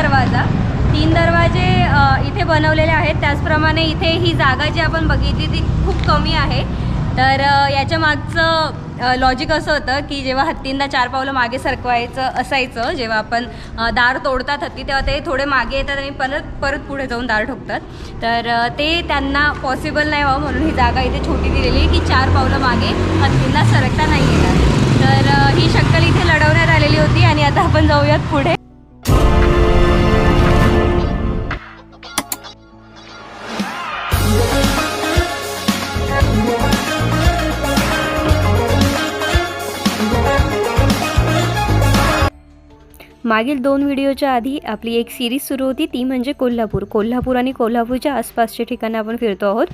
दरवाजा. तीन दरवाजे इथे बनवलेले आहेत. त्याचप्रमाणे इथे ही जागा जी आपण बघितली ती खूप कमी आहे. तर याच्या मागचं लॉजिक असं होतं की जेव्हा हत्तींना चार पावलं मागे सरकवायचं असायचं जेव्हा आपण दार तोडतात हत्ती तेव्हा ते थोडे मागे येतात आणि परत परत पुढे जाऊन दार ठोकतात. तर ते त्यांना पॉसिबल नाही व्हावं म्हणून ही जागा इथे छोटी दिलेली की चार पावलं मागे हत्तींना सरकता नाही येणार. तर ही शक्कल इथे लढवण्यात आलेली होती आणि आता आपण जाऊयात पुढे. मागील दोन व्हिडिओच्या आधी आपली एक सिरीज सुरू होती ती म्हणजे कोल्हापूर. कोल्हापूर आणि कोल्हापूरच्या आसपासचे ठिकाणं आपण फिरतो आहोत.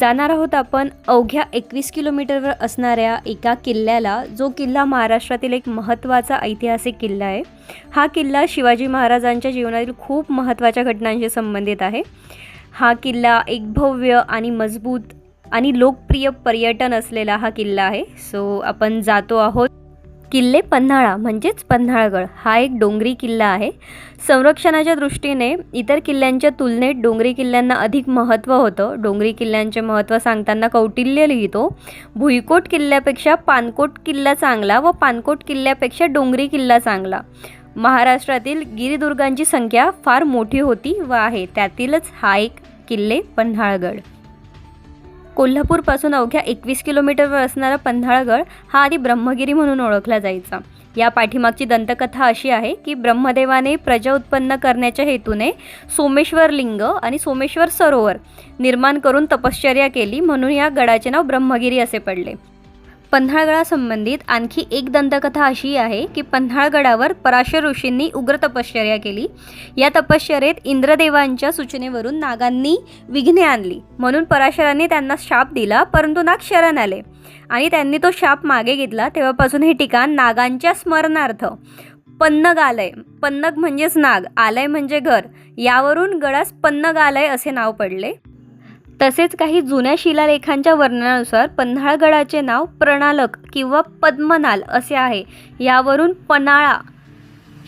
जाणार आहोत आपण अवघ्या एकवीस किलोमीटरवर असणाऱ्या एका किल्ल्याला. जो किल्ला महाराष्ट्रातील एक महत्त्वाचा ऐतिहासिक किल्ला आहे. हा किल्ला शिवाजी महाराजांच्या जीवनातील खूप महत्त्वाच्या घटनांशी संबंधित आहे. हा किल्ला एक भव्य आणि मजबूत आणि लोकप्रिय पर्यटन असलेला हा किल्ला आहे. सो आपण जातो आहोत. किल्ले पन्हाळा म्हणजेच पन्हाळगड. हा एक डोंगरी किल्ला आहे. संरक्षणाच्या दृष्टीने इतर किल्ल्यांच्या तुलनेत डोंगरी किल्ल्यांना अधिक महत्त्व होतं. डोंगरी किल्ल्यांचे महत्त्व सांगताना कौटिल्य लिहितो. भुईकोट किल्ल्यापेक्षा पानकोट किल्ला चांगला व पानकोट किल्ल्यापेक्षा डोंगरी किल्ला चांगला. महाराष्ट्रातील गिरिदुर्गांची संख्या फार मोठी होती व आहे. त्यातीलच हा एक किल्ले पन्हाळगड. कोल्हापूरपासून अवघ्या एकवीस किलोमीटरवर असणारा पन्हाळगड हा आधी ब्रह्मगिरी म्हणून ओळखला जायचा. या पाठीमागची दंतकथा अशी आहे की ब्रह्मदेवाने प्रजा उत्पन्न करण्याच्या हेतूने सोमेश्वर लिंग आणि सोमेश्वर सरोवर निर्माण करून तपश्चर्या केली म्हणून या गडाचे नाव ब्रह्मगिरी असे पडले. पन्हाळगडासंबंधित आणखी एक दंतकथा अशी आहे की पन्हाळगडावर पराशर ऋषींनी उग्र तपश्चर्या केली. या तपश्चर्येत इंद्रदेवांच्या सूचनेवरून नागांनी विघ्ने आणली. म्हणून पराशरांनी त्यांना शाप दिला परंतु नाग शरण आले. आणि त्यांनी तो शाप मागे घेतला तेव्हापासून हे ठिकाण नागांच्या स्मरणार्थ. पन्नग आलय पन्नग म्हणजेच नाग आलय म्हणजे घर. यावरून गडास पन्नग आलय असे नाव पडले. तसेच काही जुन्या शिलालेखांच्या वर्णनानुसार पन्हाळगडाचे नाव प्रणालक किंवा पद्मनाल असे आहे. यावरून पन्हाळा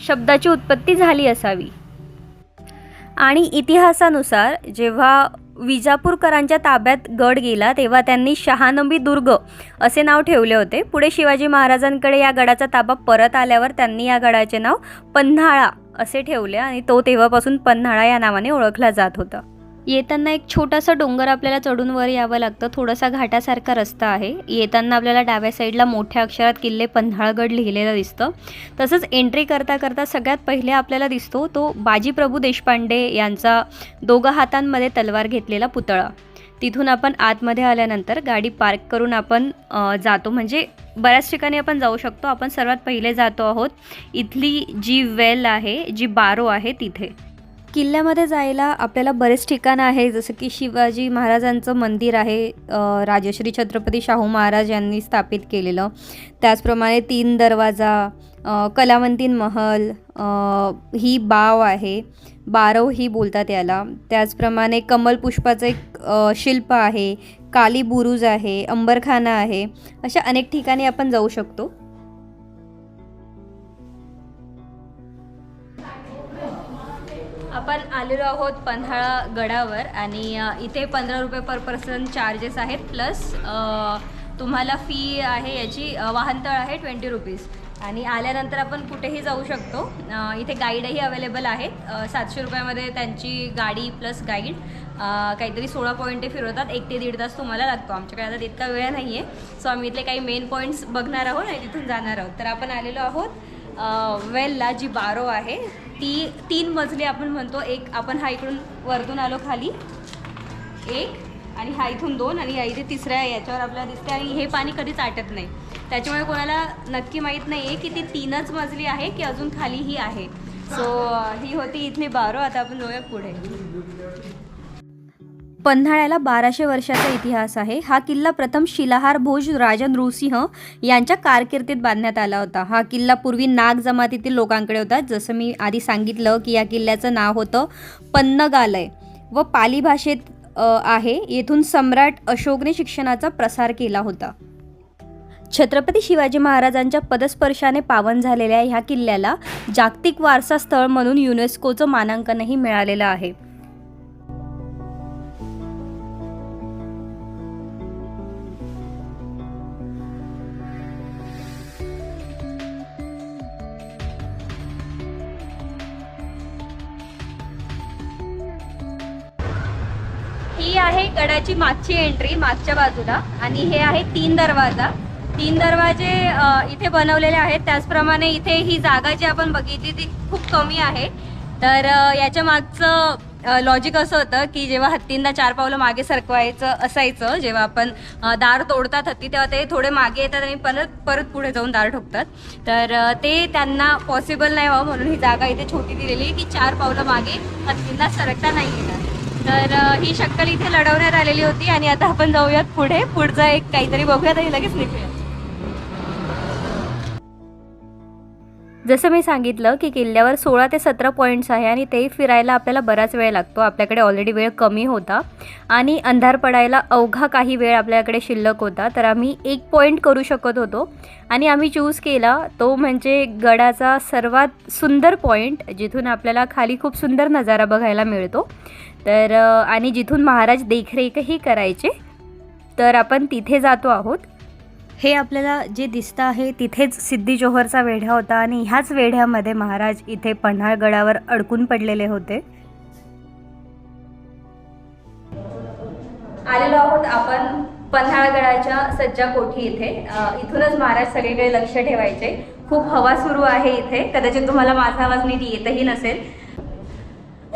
शब्दाची उत्पत्ती झाली असावी. आणि इतिहासानुसार जेव्हा विजापूरकरांच्या ताब्यात गड गेला तेव्हा त्यांनी शहानंबी दुर्ग असे नाव ठेवले होते. पुढे शिवाजी महाराजांकडे या गडाचा ताबा परत आल्यावर त्यांनी या गडाचे नाव पन्हाळा असे ठेवले आणि तो तेव्हापासून पन्हाळा या नावाने ओळखला जात होता. येताना एक छोटासा डोंगर आपल्याला चढून वर यावं लागतं. थोडासा घाटासारखा रस्ता आहे. येताना आपल्याला डाव्या साईडला मोठ्या अक्षरात किल्ले पन्हाळगड लिहिलेलं दिसतं. तसंच एंट्री करता करता सगळ्यात पहिले आपल्याला दिसतो तो बाजीप्रभू देशपांडे यांचा दोघा हातांमध्ये तलवार घेतलेला पुतळा. तिथून आपण आतमध्ये आल्यानंतर गाडी पार्क करून आपण जातो. म्हणजे बऱ्याच ठिकाणी आपण जाऊ शकतो. आपण सर्वात पहिले जातो आहोत. इथली जी वेल आहे जी बारो आहे तिथे. किल्ल्यामध्ये जायला आपल्याला बरेच ठिकाणं आहे जसं की शिवाजी महाराजांचं मंदिर आहे राजश्री छत्रपती शाहू महाराज यांनी स्थापित केलेलं. त्याचप्रमाणे तीन दरवाजा कलावंतीन महल ही बाव आहे बारव ही बोलतात याला. त्याचप्रमाणे कमलपुष्पाचं एक शिल्प आहे काली बुरुज आहे अंबरखाना आहे अशा अनेक ठिकाणी आपण जाऊ शकतो. आलेलो आहोत पन्हाळा गडावर आणि इथे पंधरा रुपये पर पर्सन चार्जेस आहेत. प्लस तुम्हाला फी आहे याची वाहनतळ आहे ट्वेंटी रुपीज आणि आल्यानंतर आपण कुठेही जाऊ शकतो. इथे गाईडही अवेलेबल आहेत. सातशे रुपयामध्ये त्यांची गाडी प्लस गाईड काहीतरी सोळा पॉईंटे फिरवतात. एक ते दीड तास तुम्हाला लागतो. आमच्याकडे आता इतका वेळ नाही आहे सो आम्ही इथले काही मेन पॉईंट्स बघणार आहोत आणि तिथून जाणार आहोत. तर आपण आलेलो आहोत वेलला जी बारो आहे. ती तीन मजली आपण म्हणतो एक आपण हा इकडून वरतून आलो खाली एक आणि हा इथून दोन आणि या इथे तिसऱ्या याच्यावर आपल्याला दिसते आणि हे पाणी कधीच आटत नाही. त्याच्यामुळे कोणाला नक्की माहीत नाही आहे की ती तीनच मजली आहे की अजून खालीही आहे. सो ही होती इथली बारो आता आपण जाऊया पुढे. पन्हाळ्याला बाराशे वर्षाचा इतिहास आहे. हा किल्ला प्रथम शिलाहार भोज राजा नृसिंह यांच्या कारकिर्दीत बांधण्यात आला होता. हा किल्ला पूर्वी नाग जमातीतील लोकांकडे होता. जसं मी आधी सांगितलं की या किल्ल्याचं नाव होतं पन्नगालय व पाली भाषेत आहे. येथून सम्राट अशोकने शिक्षणाचा प्रसार केला होता. छत्रपती शिवाजी महाराजांच्या पदस्पर्शाने पावन झालेल्या ह्या किल्ल्याला जागतिक वारसा स्थळ म्हणून युनेस्कोचं मानांकनही मिळालेलं आहे. आहे गडाची मागची एंट्री मागच्या बाजूला. आणि हे आहे तीन दरवाजा. तीन दरवाजे इथे बनवलेले आहेत. त्याचप्रमाणे इथे ही जागा जी आपण बघितली ती खूप कमी आहे. तर याच्या मागचं लॉजिक असं होतं की जेव्हा हत्तींना चार पावलं मागे सरकवायचं असायचं जेव्हा आपण दार तोडतात हत्ती तेव्हा ते थोडे मागे येतात आणि परत परत पुढे जाऊन दार ठोकतात. तर ते त्यांना पॉसिबल नाही व्हावं म्हणून ही जागा इथे छोटी दिलेली आहे की चार पावलं मागे हत्तींना सरकता नाही येणार तर ही शक्कल इथे लढवण्यात आलेली होती आणि आता आपण जाऊयात पुढे. पुढचं एक काहीतरी बघूयात आणि लगेच निघूया जसं मी सांगितलं की किल्ल्यावर सोळा ते सतरा पॉईंट्स आहे आणि ते फिरायला आपल्याला बराच वेळ लागतो. आपल्याकडे ऑलरेडी वेळ कमी होता. आणि अंधार पडायला अवघा काही वेळ आपल्याकडे शिल्लक होता. तर आम्ही एक पॉईंट करू शकत होतो. आणि आम्ही चूज केला तो म्हणजे गडाचा सर्वात सुंदर पॉईंट जिथून आपल्याला खाली खूप सुंदर नजारा बघायला मिळतो. तर आणि जिथून महाराज देखरेखही करायचे तर आपण तिथे जातो आहोत. हे आपल्याला जे दिसतं आहे तिथेच सिद्धी जोहरचा वेढा होता आणि ह्याच वेढ्यामध्ये महाराज इथे पन्हाळगडावर अडकून पडलेले होते. आलेलो आहोत आपण पन्हाळगडाच्या सज्जा कोठी इथे. इथूनच महाराज सगळीकडे लक्ष ठेवायचे. खूप हवा सुरू आहे इथे. कदाचित तुम्हाला माझा आवाज नीट येतही नसेल.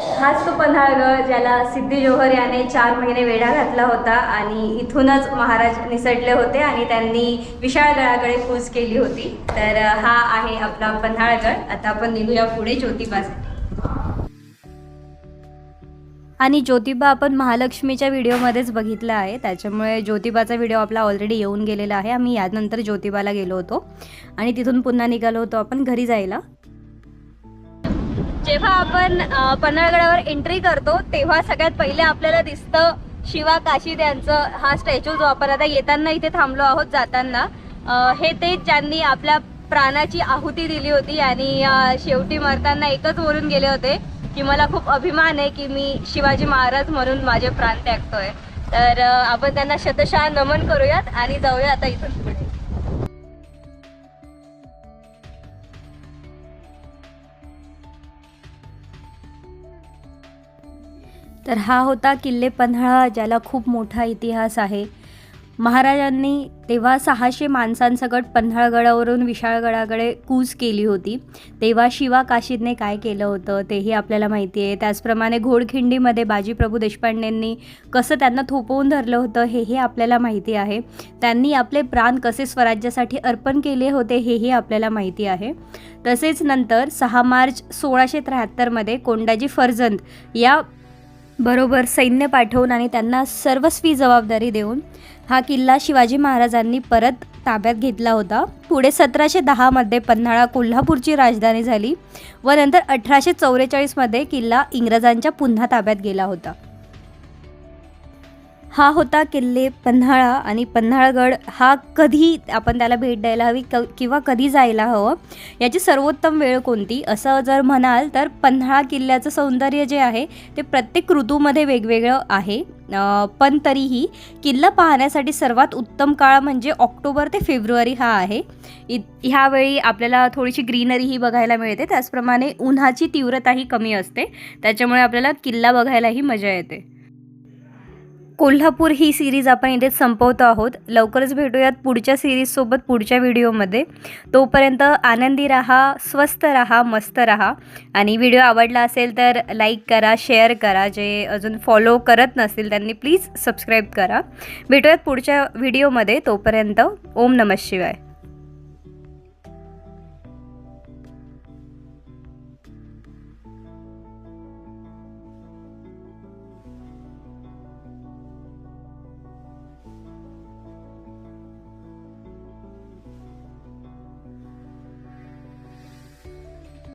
हाच तो पन्हाळगड ज्याला सिद्धी जोहर याने चार महिने वेढा घातला होता आणि इथूनच महाराज निसटले होते आणि त्यांनी विशाळगडाकडे कूच केली होती. तर हा आहे आपला पन्हाळगड आता आपण निघूया पुढे. ज्योतिबासाठी आणि ज्योतिबा आपण महालक्ष्मीच्या व्हिडिओमध्येच बघितला आहे. त्याच्यामुळे ज्योतिबाचा व्हिडिओ आपला ऑलरेडी येऊन गेलेला आहे. आम्ही यानंतर ज्योतिबाला गेलो होतो. आणि तिथून पुन्हा निघालो होतो आपण घरी जायला. जेव्हा आपण पन्हाळगडावर एंट्री करतो तेव्हा सगळ्यात पहिले आपल्याला दिसतं शिवा काशीद यांचं हा स्टॅच्यू जो आपण आता येताना इथे थांबलो आहोत जाताना. हे ते ज्यांनी आपल्या प्राणाची आहुती दिली होती आणि शेवटी मरताना एकच बोलून गेले होते की मला खूप अभिमान आहे की मी शिवाजी महाराज म्हणून माझे प्राण त्यागतोय. तर आपण त्यांना शतशः नमन करूयात आणि जाऊया आता इथून पुढे. तर हा होता किल्ले पन्हाळा ज्याला खूप मोठा इतिहास आहे. महाराजांनी तेव्हा सहाशे माणसांसकट पन्हाळगडावरून विशाळगडाकडे कूच केली होती. तेव्हा शिवा काशीदने काय केलं होतं तेही आपल्याला माहिती आहे. त्याचप्रमाणे घोडखिंडीमध्ये बाजीप्रभू देशपांडेंनी कसं त्यांना थोपवून धरलं होतं हेही आपल्याला माहिती आहे. त्यांनी आपले प्राण कसे स्वराज्यासाठी अर्पण केले होते हेही आपल्याला माहिती आहे. तसेच नंतर सहा मार्च सोळाशे त्र्याहत्तरमध्ये कोंडाजी फर्जंद या बरोबर सैन्य पाठवून आणि त्यांना सर्वस्वी जबाबदारी देऊन हा किल्ला शिवाजी महाराजांनी परत ताब्यात घेतला होता. पुढे सतराशे दहामध्ये पन्हाळा कोल्हापूरची राजधानी झाली व नंतर अठराशे चौवेचाळीसमध्ये किल्ला इंग्रजांच्या पुन्हा ताब्यात गेला होता. हा होता किल्ले पन्हाळा आणि पन्हाळगड. हा कधी आपण त्याला भेट द्यायला हवी क किंवा कधी जायला हवं? याची सर्वोत्तम वेळ कोणती? असं जर म्हणाल तर पन्हाळा किल्ल्याचं सौंदर्य जे आहे ते प्रत्येक ऋतूमध्ये वेगवेगळं आहे. पण तरीही किल्ला पाहण्यासाठी सर्वात उत्तम काळ म्हणजे ऑक्टोबर ते फेब्रुवारी हा आहे. इ ह्यावेळी आपल्याला थोडीशी ग्रीनरीही बघायला मिळते. त्याचप्रमाणे उन्हाची तीव्रताही कमी असते. त्याच्यामुळे आपल्याला किल्ला बघायलाही मजा येते. कोल्हापूर ही सिरीज आपण इथे संपवतो आहोत. लवकरच भेटूयात पुढच्या सिरीजसोबत पुढच्या व्हिडिओमध्ये तोपर्यंत आनंदी राहा स्वस्त राहा मस्त राहा. आणि व्हिडिओ आवडला असेल तर लाईक करा शेअर करा. जे अजून फॉलो करत नसतील त्यांनी प्लीज सबस्क्राईब करा. भेटूयात पुढच्या व्हिडिओमध्ये तोपर्यंत ओम नमः शिवाय.